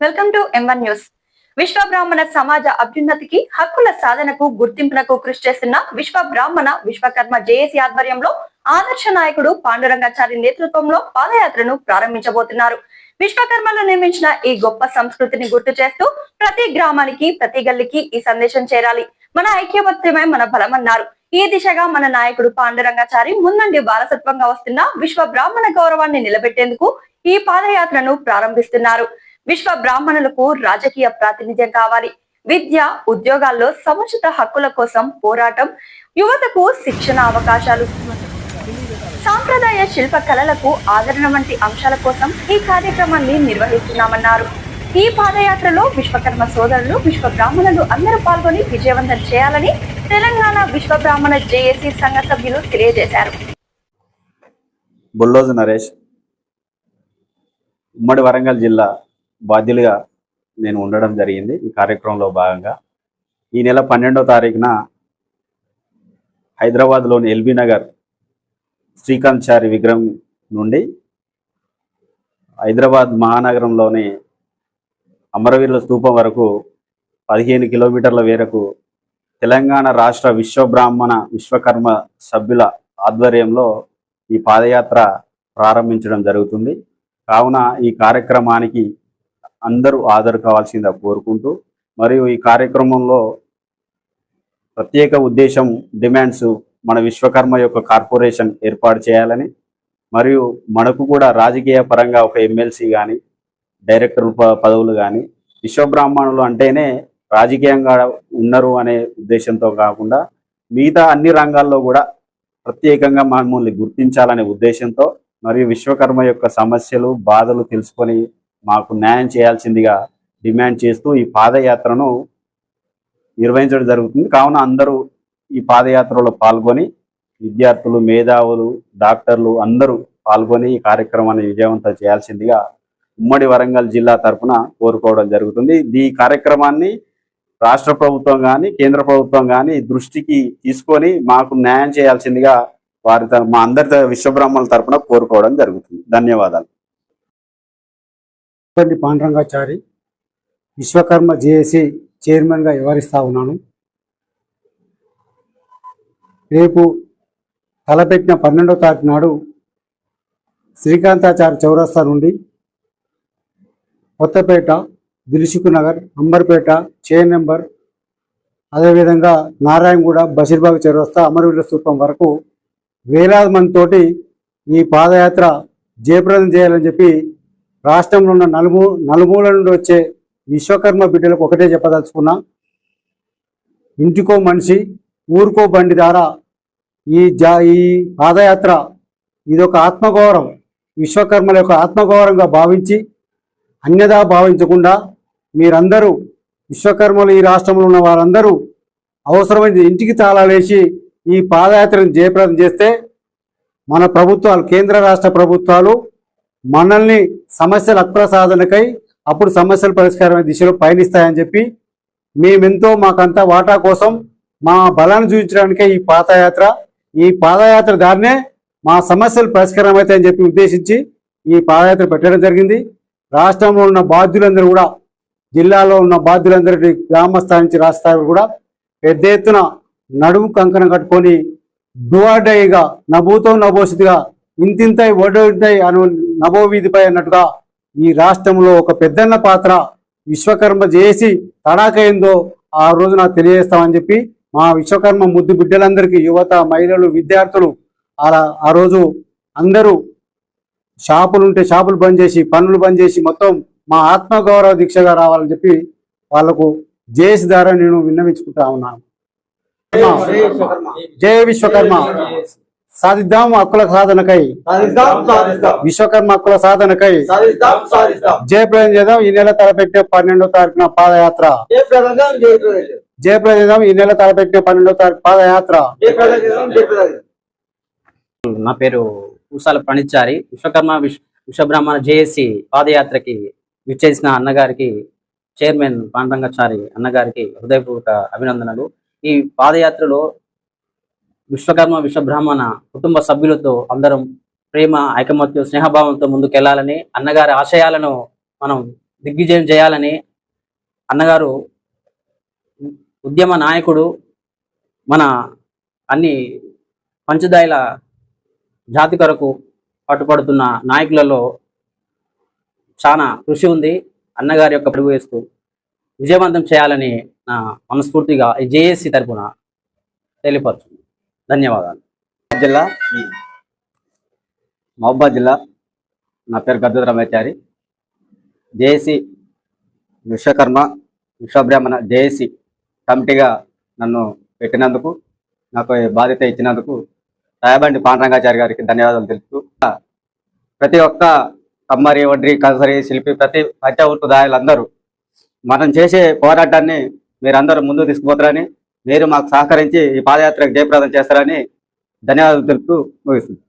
Welcome to M1 news విశ్వ బ్రాహ్మణ సమాజ అభ్యున్నతికి హక్కుల సాధనకు గుర్తింపునకు కృషి చేస్తున్న విశ్వ బ్రాహ్మణ విశ్వకర్మ జేఏసీ ఆధ్వర్యంలో ఆదర్శ నాయకుడు పాండురంగాచారి నేతృత్వంలో పాదయాత్రను ప్రారంభించబోతున్నారు. విశ్వకర్మలు నిర్మించిన ఈ గొప్ప సంస్కృతిని గుర్తు చేస్తూ ప్రతి గ్రామానికి ప్రతి గల్లికి ఈ సందేశం చేరాలి. మన ఐక్యమత్యమే మన బలమన్నారు. ఈ దిశగా మన నాయకుడు పాండురంగాచారి ముందుండి వారసత్వంగా వస్తున్న విశ్వ బ్రాహ్మణ గౌరవాన్ని నిలబెట్టేందుకు ఈ పాదయాత్రను ప్రారంభిస్తున్నారు. విశ్వ బ్రాహ్మణులకు రాజకీయ ప్రాతినిధ్యం కావాలి. విద్య ఉద్యోగాల్లో సముచిత హక్కుల కోసం పోరాటం యువతకు శిక్షణ అవకాశాలు. సాంప్రదాయ శిల్ప కళలకు ఆదరణ వంటి అంశాల కోసం ఈ కార్యక్రమాన్ని నిర్వహిస్తున్నామన్నారు. ఈ పాదయాత్రలో విశ్వకర్మ సోదరులు విశ్వ బ్రాహ్మణులు అందరూ పాల్గొని విజయవంతం చేయాలని తెలంగాణ విశ్వ బ్రాహ్మణ జేఏసీ సంఘ సభ్యులు తెలియజేశారు. బుల్లోజు నరేష్ ఉమ్మడి వరంగల్ జిల్లా బాధ్యులుగా నేను ఉండడం జరిగింది ఈ కార్యక్రమంలో భాగంగా. ఈ నెల పన్నెండో తారీఖున హైదరాబాద్లోని ఎల్బీ నగర్ శ్రీకాంత్ చారి విగ్రహం నుండి హైదరాబాద్ మహానగరంలోని అమరవీరుల స్థూపం వరకు పదిహేను కిలోమీటర్ల మేరకు తెలంగాణ రాష్ట్ర విశ్వబ్రాహ్మణ విశ్వకర్మ సభ్యుల ఆధ్వర్యంలో ఈ పాదయాత్ర ప్రారంభించడం జరుగుతుంది. కావున ఈ కార్యక్రమానికి అందరూ హాజరు కావాల్సిందిగా కోరుకుంటూ మరియు ఈ కార్యక్రమంలో ప్రత్యేక ఉద్దేశం డిమాండ్స్ మన విశ్వకర్మ యొక్క కార్పొరేషన్ ఏర్పాటు చేయాలని మరియు మనకు కూడా రాజకీయ పరంగా ఒక ఎమ్మెల్సీ కానీ డైరెక్టర్ పదవులు కానీ విశ్వబ్రాహ్మణులు అంటేనే రాజకీయంగా ఉన్నారు అనే ఉద్దేశంతో కాకుండా మిగతా అన్ని రంగాల్లో కూడా ప్రత్యేకంగా మమ్మల్ని గుర్తించాలనే ఉద్దేశంతో మరియు విశ్వకర్మ యొక్క సమస్యలు బాధలు తెలుసుకొని మాకు న్యాయం చేయాల్సిందిగా డిమాండ్ చేస్తూ ఈ పాదయాత్రను నిర్వహించడం జరుగుతుంది. కావున అందరూ ఈ పాదయాత్రలో పాల్గొని విద్యార్థులు మేధావులు డాక్టర్లు అందరూ పాల్గొని ఈ కార్యక్రమాన్ని విజయవంతం చేయాల్సిందిగా ఉమ్మడి వరంగల్ జిల్లా తరఫున కోరుకోవడం జరుగుతుంది. ఈ కార్యక్రమాన్ని రాష్ట్ర ప్రభుత్వం కానీ కేంద్ర ప్రభుత్వం కానీ దృష్టికి తీసుకొని మాకు న్యాయం చేయాల్సిందిగా వారి మా అందరి విశ్వబ్రహ్మల తరపున కోరుకోవడం జరుగుతుంది. ధన్యవాదాలు. పల్లి పాండరంగాచారి విశ్వకర్మ జేఏసీ చైర్మన్గా వ్యవహరిస్తా ఉన్నాను. రేపు తలపెట్టిన పన్నెండవ తారీఖు నాడు శ్రీకాంతాచారి చౌరస్తా నుండి కొత్తపేట దిల్సుఖ్ నగర్ అంబర్పేట చే నెంబర్ అదేవిధంగా నారాయణగూడ బషీర్బాగ్ చౌరస్తా అమరవీరుల స్థూపం వరకు వేలాది మందితోటి ఈ పాదయాత్ర జయప్రదం చేయాలని చెప్పి రాష్ట్రంలో ఉన్న నలుమూ నలుమూల నుండి వచ్చే విశ్వకర్మ బిడ్డలకు ఒకటే చెప్పదలుచుకున్నా. ఇంటికో మనిషి ఊరుకో బండి ద్వారా ఈ జా ఈ పాదయాత్ర ఇది ఒక ఆత్మగౌరవం. విశ్వకర్మల యొక్క ఆత్మగౌరవంగా భావించి అన్యదా భావించకుండా మీరందరూ విశ్వకర్మలు ఈ రాష్ట్రంలో ఉన్న వారందరూ అవసరమైన ఇంటికి తాళాలేసి ఈ పాదయాత్రను జయప్రదం చేస్తే మన ప్రభుత్వాలు కేంద్ర రాష్ట్ర ప్రభుత్వాలు మనల్ని సమస్యల హక్కుల సాధనకై అప్పుడు సమస్యల పరిష్కారమైన దిశలో పయనిస్తాయని చెప్పి మేమెంతో మాకంతా వాటా కోసం మా బలాన్ని చూపించడానికే ఈ పాదయాత్ర ఈ పాదయాత్ర దారినే మా సమస్యలు పరిష్కారం అవుతాయని చెప్పి ఉద్దేశించి ఈ పాదయాత్ర పెట్టడం జరిగింది. రాష్ట్రంలో ఉన్న బాధ్యులందరూ కూడా జిల్లాలో ఉన్న బాధ్యులందరి గ్రామ స్థాయి నుంచి రాష్ట్ర స్థాయి కూడా పెద్ద ఎత్తున నడుము కంకణం కట్టుకొని డువాడైగా నభూతో నభోసిదిగా ఇంతింతై ఒడోంతై అను నభో వీధిపై అన్నట్టుగా ఈ రాష్ట్రంలో ఒక పెద్దన్న పాత్ర విశ్వకర్మ చేసి తడాకైందో ఆ రోజు నాకు తెలియజేస్తామని చెప్పి మా విశ్వకర్మ ముద్దు బిడ్డలందరికీ యువత మహిళలు విద్యార్థులు అలా ఆ రోజు అందరూ షాపులు ఉంటే షాపులు బంద్ చేసి పనులు బంద్ చేసి మొత్తం మా ఆత్మగౌరవ దీక్షగా రావాలని చెప్పి వాళ్ళకు జేఎస్ ద్వారా నేను విన్నవించుకుంటా ఉన్నాను. జయ విశ్వకర్మ. సాధిద్దాం హక్కుల సాధనకై. సాధిస్తాం సాధిస్తాం విశ్వకర్మ హక్కుల సాధనకై. సాధిస్తాం సాధిస్తాం జయప్రదం చేద్దాం ఈ నెల తలపెట్టే పన్నెండో తారీఖున పాదయాత్ర. జయప్రదం చేద్దాం ఈ నెల తలపెట్టే పన్నెండో తారీఖు పాదయాత్ర. నా పేరు పూసాల ప్రణిచారి విశ్వకర్మ విశ్వ విశ్వబ్రాహ్మణ జేఏసీ పాదయాత్రకి విచ్చేసిన అన్నగారికి చైర్మన్ పాండంగాచారి అన్నగారికి హృదయపూర్వక అభినందనలు. ఈ పాదయాత్రలో విశ్వకర్మ విశ్వబ్రాహ్మణ కుటుంబ సభ్యులతో అందరం ప్రేమ ఐకమత్యం స్నేహభావంతో ముందుకెళ్ళాలని అన్నగారి ఆశయాలను మనం దిగ్విజయం చేయాలని అన్నగారు ఉద్యమ నాయకుడు మన అన్ని పంచదాయల జాతి కొరకు పట్టుపడుతున్న నాయకులలో చాలా కృషి ఉంది. అన్నగారి యొక్క పరుగు వేస్తూ విజయవంతం చేయాలని నా మనస్ఫూర్తిగా ఈ జేఏసీ తరపున తెలియపరుచుంది ధన్యవాదాలు. జిల్లా మహబాద్ జిల్లా నా పేరు గద్దు రమేచారి జేఏసీ విశ్వకర్మ విశ్వబ్రాహ్మణ జేఏసీ కమిటీగా నన్ను పెట్టినందుకు నాకు బాధ్యత ఇచ్చినందుకు రాయబండి పాండరంగాచారి గారికి ధన్యవాదాలు తెలుపుతూ ప్రతి ఒక్క కమ్మరి వడ్రి కసరి శిల్పి ప్రతి పంచవృత్తుదాయులందరూ మనం చేసే పోరాటాన్ని మీరందరూ ముందుకు తీసుకుపోతారని మీరు మాకు సహకరించి ఈ పాదయాత్రకు జయప్రదం చేస్తారని ధన్యవాదాలు తెలుపుతూ ముగిస్తుంది.